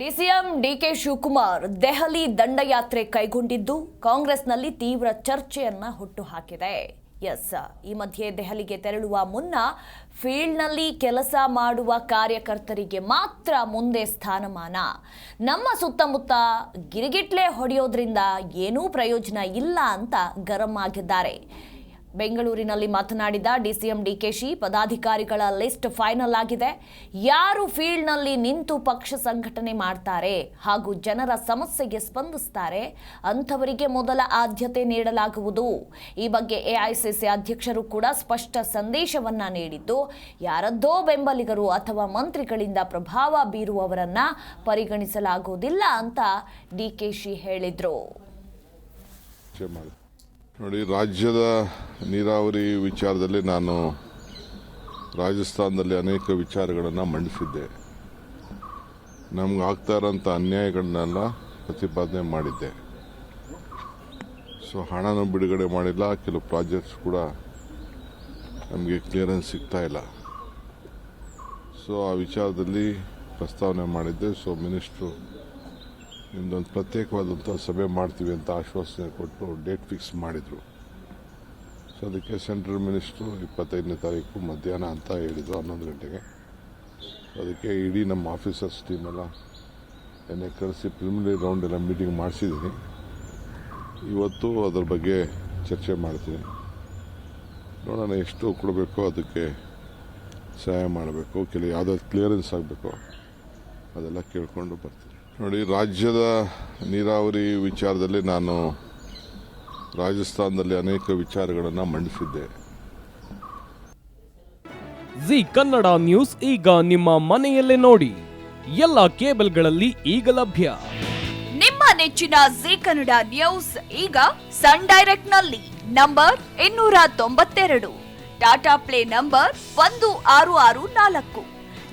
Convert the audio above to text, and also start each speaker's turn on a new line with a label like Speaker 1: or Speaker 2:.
Speaker 1: DCM DK Shivakumar Delhi ದಂಡಯಾತ್ರೆ ಕೈಗೊಂಡಿದ್ದು ಕಾಂಗ್ರೆಸ್ನಲ್ಲಿ ತೀವ್ರ ಚರ್ಚೆಯನ್ನ ಹುಟ್ಟುಹಾಕಿದೆ. ಎಸ್, ಈ ಮಧ್ಯೆ ದೆಹಲಿಗೆ ತೆರಳುವ ಮುನ್ನ ಫೀಲ್ಡ್ನಲ್ಲಿ ಕೆಲಸ ಮಾಡುವ ಕಾರ್ಯಕರ್ತರಿಗೆ ಮಾತ್ರ ಮುಂದೆ ಸ್ಥಾನಮಾನ. ನಮ್ಮ ಸುತ್ತಮುತ್ತ ಗಿರಿಗಿಟ್ಲೆ ಹೊಡೆಯೋದ್ರಿಂದ ಏನೂ ಪ್ರಯೋಜನ ಇಲ್ಲ ಅಂತ ಗರಂ ಆಗಿದ್ದಾರೆ. ಬೆಂಗಳೂರಿನಲ್ಲಿ ಮಾತನಾಡಿದ ಡಿಸಿಎಂ ಡಿಕೆಶಿ, ಪದಾಧಿಕಾರಿಗಳ ಲಿಸ್ಟ್ ಫೈನಲ್ ಆಗಿದೆ. ಯಾರು ಫೀಲ್ಡ್ನಲ್ಲಿ ನಿಂತು ಪಕ್ಷ ಸಂಘಟನೆ ಮಾಡ್ತಾರೆ ಹಾಗೂ ಜನರ ಸಮಸ್ಯೆಗೆ ಸ್ಪಂದಿಸ್ತಾರೆ ಅಂಥವರಿಗೆ ಮೊದಲ ಆದ್ಯತೆ ನೀಡಲಾಗುವುದು. ಈ ಬಗ್ಗೆ ಎಐಸಿಸಿ ಅಧ್ಯಕ್ಷರು ಕೂಡ ಸ್ಪಷ್ಟ ಸಂದೇಶವನ್ನು ನೀಡಿದ್ದು, ಯಾರದ್ದೋ ಬೆಂಬಲಿಗರು ಅಥವಾ ಮಂತ್ರಿಗಳಿಂದ ಪ್ರಭಾವ ಬೀರುವವರನ್ನ ಪರಿಗಣಿಸಲಾಗುವುದಿಲ್ಲ ಅಂತ ಡಿಕೆಶಿ ಹೇಳಿದರು.
Speaker 2: ನೋಡಿ, ರಾಜ್ಯದ ನೀರಾವರಿ ವಿಚಾರದಲ್ಲಿ ನಾನು ರಾಜಸ್ಥಾನದಲ್ಲಿ ಅನೇಕ ವಿಚಾರಗಳನ್ನು ಮಂಡಿಸಿದ್ದೆ. ನಮ್ಗೆ ಆಗ್ತಾ ಇರೋಂಥ ಅನ್ಯಾಯಗಳನ್ನೆಲ್ಲ ಪ್ರತಿಪಾದನೆ ಮಾಡಿದ್ದೆ. ಸೊ, ಹಣನೂ ಬಿಡುಗಡೆ ಮಾಡಿಲ್ಲ, ಕೆಲವು ಪ್ರಾಜೆಕ್ಟ್ಸ್ ಕೂಡ ನಮಗೆ ಕ್ಲಿಯರೆನ್ಸ್ ಸಿಗ್ತಾ ಇಲ್ಲ. ಸೊ, ಆ ವಿಚಾರದಲ್ಲಿ ಪ್ರಸ್ತಾವನೆ ಮಾಡಿದ್ದೆ. ಸೊ, ಮಿನಿಸ್ಟ್ರು ನಿಮ್ದೊಂದು ಪ್ರತ್ಯೇಕವಾದಂಥ ಸಭೆ ಮಾಡ್ತೀವಿ ಅಂತ ಆಶ್ವಾಸನೆ ಕೊಟ್ಟು ಡೇಟ್ ಫಿಕ್ಸ್ ಮಾಡಿದರು. ಸೊ ಅದಕ್ಕೆ ಸೆಂಟ್ರಲ್ ಮಿನಿಸ್ಟ್ರು ಇಪ್ಪತ್ತೈದನೇ ತಾರೀಕು ಮಧ್ಯಾಹ್ನ ಅಂತ ಹೇಳಿದರು, ಹನ್ನೊಂದು ಗಂಟೆಗೆ. ಅದಕ್ಕೆ ಇಡೀ ನಮ್ಮ ಆಫೀಸರ್ಸ್ ಟೀಮೆಲ್ಲ ಎನ್ನೆ ಕರೆಸಿ ಪ್ರಿಲಿಮಿನರಿ ರೌಂಡ್ ಎಲ್ಲ ಮೀಟಿಂಗ್ ಮಾಡಿಸಿದ್ದೀನಿ ಇವತ್ತು ಅದರ ಬಗ್ಗೆ ಚರ್ಚೆ ಮಾಡ್ತೀನಿ. ನೋಡೋಣ ಎಷ್ಟು ಕೊಡಬೇಕು ಅದಕ್ಕೆ ಸಹಾಯ ಮಾಡಬೇಕು ಕೆಲವು ಯಾವುದಾದ್ರು ಕ್ಲಿಯರೆನ್ಸ್ ಆಗಬೇಕು, ಅದೆಲ್ಲ ಕೇಳಿಕೊಂಡು ಬರ್ತೀನಿ. ನೋಡಿ ರಾಜ್ಯದ ನೀರಾವರಿ ವಿಚಾರದಲ್ಲಿ ನಾನು ರಾಜಸ್ಥಾನದಲ್ಲಿ ಅನೇಕ ವಿಚಾರಗಳನ್ನು ಮಂಡಿಸಿದ್ದೆ.
Speaker 3: ಜಿ ಕನ್ನಡ ನ್ಯೂಸ್ ಈಗ ನಿಮ್ಮ ಮನೆಯಲ್ಲೇ ನೋಡಿ. ಎಲ್ಲ ಕೇಬಲ್ಗಳಲ್ಲಿ ಈಗ ಲಭ್ಯ.
Speaker 4: ನಿಮ್ಮ ನೆಚ್ಚಿನ ಜಿ ಕನ್ನಡ ನ್ಯೂಸ್ ಈಗ ಸನ್ ಡೈರೆಕ್ಟ್ನಲ್ಲಿ ನಂಬರ್ ಇನ್ನೂರ ತೊಂಬತ್ತೆರಡು. ಟಾಟಾ ಪ್ಲೇ ನಂಬರ್ ಒಂದು ಆರು ಆರು ನಾಲ್ಕು.